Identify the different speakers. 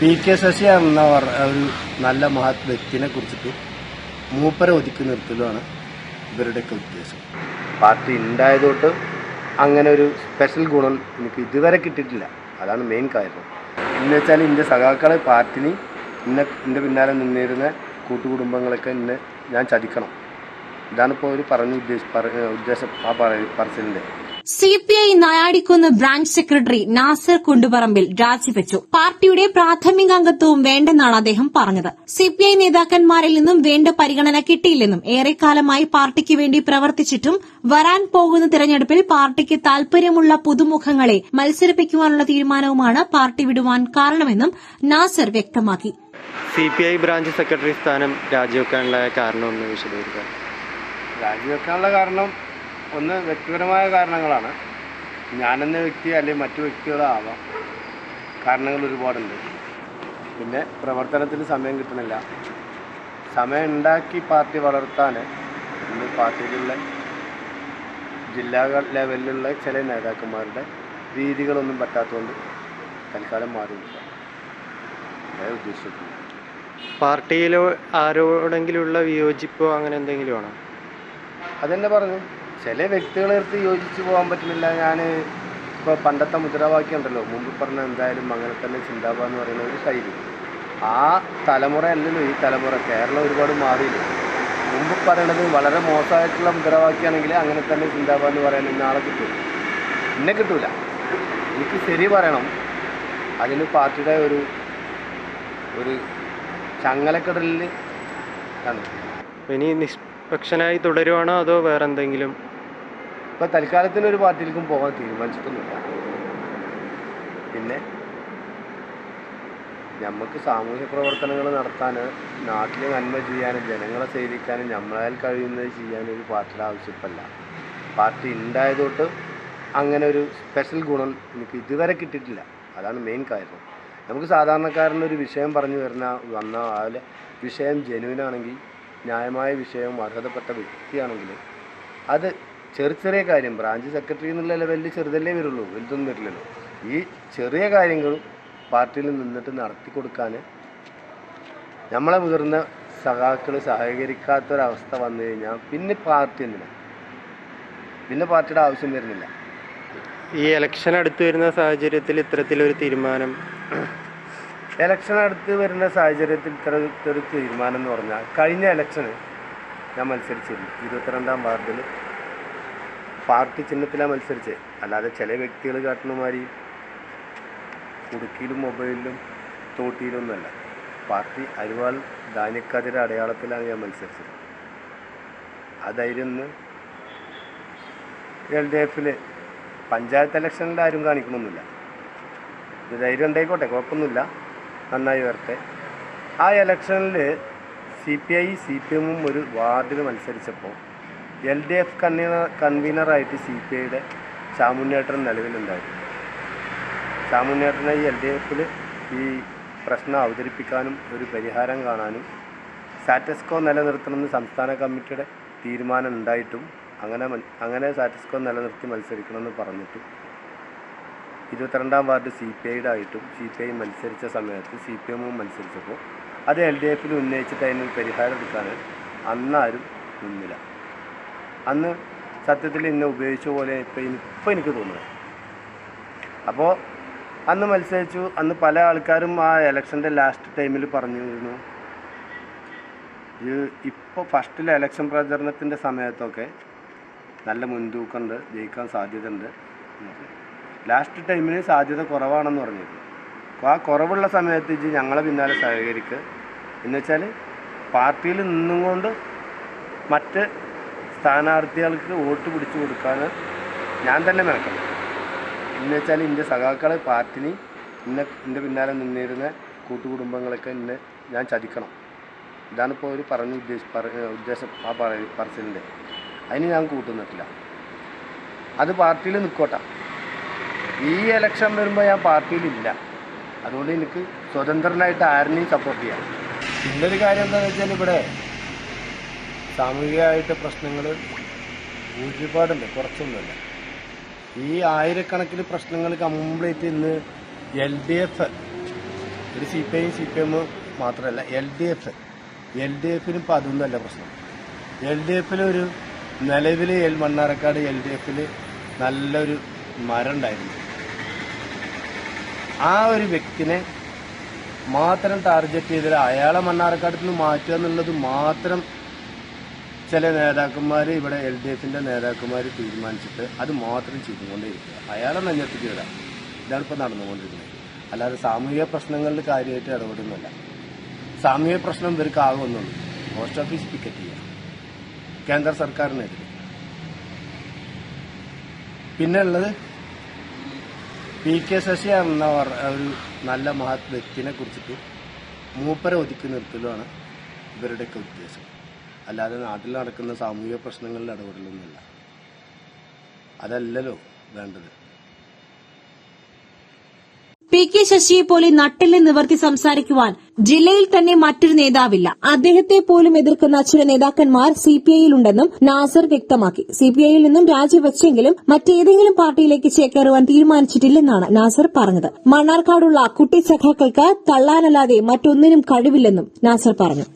Speaker 1: P K Sasi എന്ന ഒരു നല്ല മഹത് വ്യക്തിനെ കുറിച്ചിട്ട് മൂപ്പരെ ഒതുക്കി നിർത്തലുമാണ് ഇവരുടെയൊക്കെ ഉദ്ദേശം. പാർട്ടി ഉണ്ടായതുകൊണ്ട് അങ്ങനെ ഒരു സ്പെഷ്യൽ ഗുണം എനിക്ക് ഇതുവരെ കിട്ടിയിട്ടില്ല. അതാണ് മെയിൻ കാര്യം. എന്ന് വെച്ചാൽ എന്റെ സഖാക്കളെ പാർട്ടിന് ഇന്നെ എന്റെ പിന്നാലെ നിന്നിരുന്ന കൂട്ടുകുടുംബങ്ങളൊക്കെ ഇന്ന് ഞാൻ ചതിക്കണം. ഇതാണ് ഇപ്പോൾ ഒരു പറഞ്ഞ ഉദ്ദേശം ഉദ്ദേശം ആ പറ- പറച്ചിലിന്റെ
Speaker 2: C P I Nayadikkunnu branch secretary Nasar Kundupparambil രാജിവെച്ചു പാർട്ടിയുടെ പ്രാഥമിക അംഗത്വവും വേണ്ടെന്നാണ് അദ്ദേഹം പറഞ്ഞത്. സി പി ഐ നേതാക്കന്മാരിൽ നിന്നും വേണ്ട പരിഗണന കിട്ടിയില്ലെന്നും ഏറെക്കാലമായി പാർട്ടിക്ക് വേണ്ടി പ്രവർത്തിച്ചിട്ടും വരാൻ പോകുന്ന തിരഞ്ഞെടുപ്പിൽ പാർട്ടിക്ക് താൽപര്യമുള്ള പുതുമുഖങ്ങളെ മത്സരിപ്പിക്കുവാനുള്ള തീരുമാനവുമാണ് പാർട്ടി വിടുവാൻ കാരണമെന്നും നാസർ വ്യക്തമാക്കി.
Speaker 3: C P I branch secretary സ്ഥാനം രാജിവെക്കാനുള്ള കാരണം ഒന്ന് വിശദീകരിക്കാം.
Speaker 1: രാജിവെക്കാനുള്ള കാരണം ഒന്ന് വ്യക്തിപരമായ കാരണങ്ങളാണ്. ഞാനെന്ന വ്യക്തി അല്ലെങ്കിൽ മറ്റു വ്യക്തികളാവാം കാരണങ്ങൾ ഒരുപാടുണ്ട്. പിന്നെ പ്രവർത്തനത്തിന് സമയം കിട്ടുന്നില്ല സമയം ഉണ്ടാക്കി പാർട്ടി വളർത്താൻ ഇന്ന് പാർട്ടിയിലുള്ള ജില്ലാ ലെവലിലുള്ള ചില നേതാക്കന്മാരുടെ രീതികളൊന്നും പറ്റാത്തതുകൊണ്ട് തൽക്കാലം മാറി നിൽക്കാം ഉദ്ദേശിച്ചിട്ടുള്ളൂ
Speaker 3: പാർട്ടിയിലോ ആരോടെങ്കിലുള്ള വിയോജിപ്പോ അങ്ങനെ എന്തെങ്കിലും ആണോ
Speaker 1: അതെന്നെ പറഞ്ഞു ചില വ്യക്തികളെ അടുത്ത് യോജിച്ച് പോകാൻ പറ്റുന്നില്ല. ഞാൻ ഇപ്പോൾ പണ്ടത്തെ മുദ്രാവാക്യം ഉണ്ടല്ലോ. മുമ്പ് പറഞ്ഞ എന്തായാലും അങ്ങനെ തന്നെ ചിന്താബ എന്ന് പറയുന്ന ഒരു ശൈലി. ആ തലമുറ അല്ലല്ലോ ഈ തലമുറ. കേരളം ഒരുപാട് മാറിയില്ല? മുമ്പ് പറയണത് വളരെ മോശമായിട്ടുള്ള മുദ്രാവാക്യമാണെങ്കിൽ അങ്ങനെ തന്നെ ചിന്താബ എന്ന് പറയാൻ ഇന്ന ആളെ കിട്ടും എന്നെ കിട്ടൂല. എനിക്ക് ശരി പറയണം. അതിന് പാർട്ടിയുടെ ഒരു ഒരു ചങ്ങലക്കടലിൽ
Speaker 3: ഇനി നിഷ്പക്ഷനായി തുടരുവാണോ അതോ വേറെ എന്തെങ്കിലും
Speaker 1: ഇപ്പൊ തൽക്കാലത്തിന് ഒരു പാർട്ടിയിലേക്കും പോകാൻ തീരുമാനിച്ചിട്ടൊന്നുമില്ല. പിന്നെ നമുക്ക് സാമൂഹ്യ പ്രവർത്തനങ്ങൾ നടത്താൻ നാട്ടിൽ നന്മ ചെയ്യാനും ജനങ്ങളെ സേവിക്കാനും നമ്മളാൽ കഴിയുന്നത് ചെയ്യാനും ഒരു പാർട്ടിയുടെ ആവശ്യപ്പല്ല പാർട്ടി ഉണ്ടായതുകൊണ്ട് അങ്ങനെ ഒരു സ്പെഷ്യൽ ഗുണം എനിക്ക് ഇതുവരെ കിട്ടിയിട്ടില്ല. അതാണ് മെയിൻ കാര്യം. നമുക്ക് സാധാരണക്കാരന്റെ ഒരു വിഷയം പറഞ്ഞു വരുന്ന വന്ന അതിലെ വിഷയം ജനുവിനാണെങ്കിൽ ന്യായമായ വിഷയവും അർഹതപ്പെട്ട വ്യക്തിയാണെങ്കിൽ അത് ചെറിയ ചെറിയ കാര്യം. ബ്രാഞ്ച് സെക്രട്ടറി എന്നുള്ള ലെവലിൽ ചെറുതല്ലേ വരുള്ളൂ. വലുതൊന്നും വരില്ലല്ലോ. ഈ ചെറിയ കാര്യങ്ങൾ പാർട്ടിയിൽ നിന്നിട്ട് നടത്തി കൊടുക്കാൻ നമ്മളെ മുതിർന്ന സഖാക്കൾ സഹകരിക്കാത്തൊരവസ്ഥ വന്നു കഴിഞ്ഞാൽ പിന്നെ പാർട്ടി എന്തിനാ? പിന്നെ പാർട്ടിയുടെ ആവശ്യം വരുന്നില്ല.
Speaker 3: ഈ ഇലക്ഷൻ അടുത്ത് വരുന്ന സാഹചര്യത്തിൽ ഇത്തരത്തിലൊരു തീരുമാനം
Speaker 1: ഇലക്ഷൻ അടുത്ത് വരുന്ന സാഹചര്യത്തിൽ ഇത്തരത്തിലൊരു തീരുമാനം എന്ന് പറഞ്ഞാൽ കഴിഞ്ഞ ഇലക്ഷന് ഞാൻ മത്സരിച്ചിരുന്നു. ഇരുപത്തിരണ്ടാം വാർഡിൽ പാർട്ടി ചിഹ്നത്തിലാണ് മത്സരിച്ചത് അല്ലാതെ ചില വ്യക്തികൾ കാട്ടുന്ന മാതിരി കുടുക്കിയിലും മൊബൈലിലും തോട്ടിയിലും ഒന്നുമല്ല പാർട്ടി അരിവാൾ ധാന്യക്കതിര അടയാളത്തിലാണ് ഞാൻ മത്സരിച്ചത്. അതായിരുന്നു എൽ ഡി എഫിൽ പഞ്ചായത്ത് ഇലക്ഷനിൽ ആരും കാണിക്കണമെന്നില്ല ധൈര്യം ഉണ്ടായിക്കോട്ടെ കുഴപ്പമൊന്നുമില്ല. നന്നായി വരട്ടെ. ആ ഇലക്ഷനിൽ C P I C P എമ്മും ഒരു വാർഡിൽ മത്സരിച്ചപ്പോൾ എൽ ഡി എഫ് കൺവീനർ കൺവീനറായിട്ട് സി പി ഐയുടെ ചാമുന്നേട്ടൻ നിലവിലുണ്ടായിരുന്നു. ചാമുന്നേട്ടനെ ഈ എൽ ഡി എഫിൽ ഈ പ്രശ്നം അവതരിപ്പിക്കാനും ഒരു പരിഹാരം കാണാനും സാറ്റസ്കോ നിലനിർത്തണമെന്ന് സംസ്ഥാന കമ്മിറ്റിയുടെ തീരുമാനം ഉണ്ടായിട്ടും അങ്ങനെ അങ്ങനെ സാറ്റസ്കോ നിലനിർത്തി മത്സരിക്കണമെന്ന് പറഞ്ഞിട്ടും ഇരുപത്തിരണ്ടാം വാർഡ് സി പി ഐയുടെ ആയിട്ടും സി പി ഐ മത്സരിച്ച സമയത്ത് സി പി എമ്മും മത്സരിച്ചപ്പോൾ അത് എൽ ഡി എഫിൽ ഉന്നയിച്ചിട്ട് അതിന് പരിഹാരം എടുക്കാൻ അന്നാരും നിന്നില്ല. അന്ന് സത്യത്തിൽ ഇന്നെ ഉപയോഗിച്ച പോലെ ഇപ്പം ഇപ്പം എനിക്ക് തോന്നുന്നത് അപ്പോൾ അന്ന് മത്സരിച്ചു. അന്ന് പല ആൾക്കാരും ആ ഇലക്ഷന്റെ ലാസ്റ്റ് ടൈമിൽ പറഞ്ഞിരുന്നു. ഇത് ഇപ്പോൾ ഫസ്റ്റിലെ ഇലക്ഷൻ പ്രചരണത്തിന്റെ സമയത്തൊക്കെ നല്ല മുൻതൂക്കമുണ്ട് ജയിക്കാൻ സാധ്യതയുണ്ട്. ലാസ്റ്റ് ടൈമിന് സാധ്യത കുറവാണെന്ന് പറഞ്ഞിരുന്നു. അപ്പോൾ ആ കുറവുള്ള സമയത്ത് ഇജ്ജ് ഞങ്ങളെ പിന്നാലെ സഹകരിക്കുക എന്നുവെച്ചാൽ പാർട്ടിയിൽ നിന്നുകൊണ്ട് മറ്റ് സ്ഥാനാർത്ഥികൾക്ക് വോട്ട് പിടിച്ചു കൊടുക്കാൻ ഞാൻ തന്നെ മെനക്കണം എന്ന് വെച്ചാൽ എന്റെ സഖാക്കളെ പാർട്ടിന് ഇന്നെ എന്റെ പിന്നാലെ നിന്നിരുന്ന കൂട്ടുകുടുംബങ്ങളൊക്കെ എന്നെ ഞാൻ ചതിക്കണം. ഇതാണ് ഇപ്പോൾ ഒരു പറഞ്ഞ ഉദ്ദേശം ഉദ്ദേശം ആ പറ പറച്ചിലിന്റെ. അതിന് ഞാൻ കൂട്ടുന്നിട്ടില്ല അത് പാർട്ടിയിൽ നിൽക്കോട്ടെ ഈ ഇലക്ഷൻ വരുമ്പോൾ ഞാൻ പാർട്ടിയിലില്ല. അതുകൊണ്ട് എനിക്ക് സ്വതന്ത്രനായിട്ട് ആരെയും സപ്പോർട്ട് ചെയ്യാം. പിന്നൊരു കാര്യം എന്താണെന്ന് വെച്ചാൽ ഇവിടെ സാമൂഹികമായിട്ട് പ്രശ്നങ്ങൾ ഒരുപാടുണ്ട് കുറച്ചൊന്നുമില്ല. ഈ ആയിരക്കണക്കിന് പ്രശ്നങ്ങൾ കംപ്ലീറ്റ് ഇന്ന് എൽ ഡി എഫ് ഒരു C P I C P M മാത്രമല്ല L D F L D എഫിന് ഇപ്പം അതൊന്നുമല്ല പ്രശ്നം. എൽ ഡി എഫിലൊരു നിലവിൽ എൽ മണ്ണാരക്കാട് എൽ ഡി എഫിൽ നല്ലൊരു മരം ഉണ്ടായിരുന്നു. ആ ഒരു വ്യക്തിനെ മാത്രം ടാർഗറ്റ് ചെയ്തിട്ട് അയാളെ മണ്ണാർക്കാട് നിന്ന് മാറ്റുക എന്നുള്ളത് മാത്രം ചില നേതാക്കന്മാർ ഇവിടെ എൽ ഡി എഫിന്റെ നേതാക്കന്മാർ തീരുമാനിച്ചിട്ട് അത് മാത്രം ചെയ്തുകൊണ്ടേയിരിക്കുക. അയാളെ നെഞ്ഞത്തേക്ക് ഇടാം ഇതാണ് ഇപ്പോൾ നടന്നുകൊണ്ടിരിക്കുന്നത്. അല്ലാതെ സാമൂഹിക പ്രശ്നങ്ങളിൽ കാര്യമായിട്ട് ഇടപെടുന്നില്ല സാമൂഹിക പ്രശ്നം ഇവർക്ക് ആകുമെന്നുള്ളൂ. പോസ്റ്റ് ഓഫീസ് പിക്കറ്റ് ചെയ്യുക കേന്ദ്ര സർക്കാരിനെതിരെ. പിന്നെ ഉള്ളത് പി കെ ശശി എന്ന ഒരു നല്ല മഹത് വ്യക്തിനെ കുറിച്ചിട്ട് മൂപ്പരെ ഒതുക്കി നിർത്തലുമാണ് ഇവരുടെയൊക്കെ ഉദ്ദേശം. അല്ലാതെ നാട്ടിൽ നടക്കുന്ന സാമൂഹിക പ്രശ്നങ്ങളിൽ ഇടപെടലൊന്നുമില്ല. അതല്ലല്ലോ വേണ്ടത്.
Speaker 2: പി കെ ശശിയെ പോലെ നട്ടിലെ നിവർത്തി സംസാരിക്കുവാൻ ജില്ലയിൽ തന്നെ മറ്റൊരു നേതാവില്ല. അദ്ദേഹത്തെ പോലും എതിർക്കുന്ന ചില നേതാക്കന്മാർ സി പി ഐയിലുണ്ടെന്നും നാസർ വ്യക്തമാക്കി. സി പി ഐയിൽ നിന്നും രാജിവെച്ചെങ്കിലും മറ്റേതെങ്കിലും പാർട്ടിയിലേക്ക് ചേക്കേറുവാൻ തീരുമാനിച്ചിട്ടില്ലെന്നാണ് നാസർ പറഞ്ഞത്. മണ്ണാർക്കാടുള്ള കുട്ടി സഖാക്കൾക്ക് തള്ളാനല്ലാതെ മറ്റൊന്നിനും കഴിവില്ലെന്നും നാസർ പറഞ്ഞു.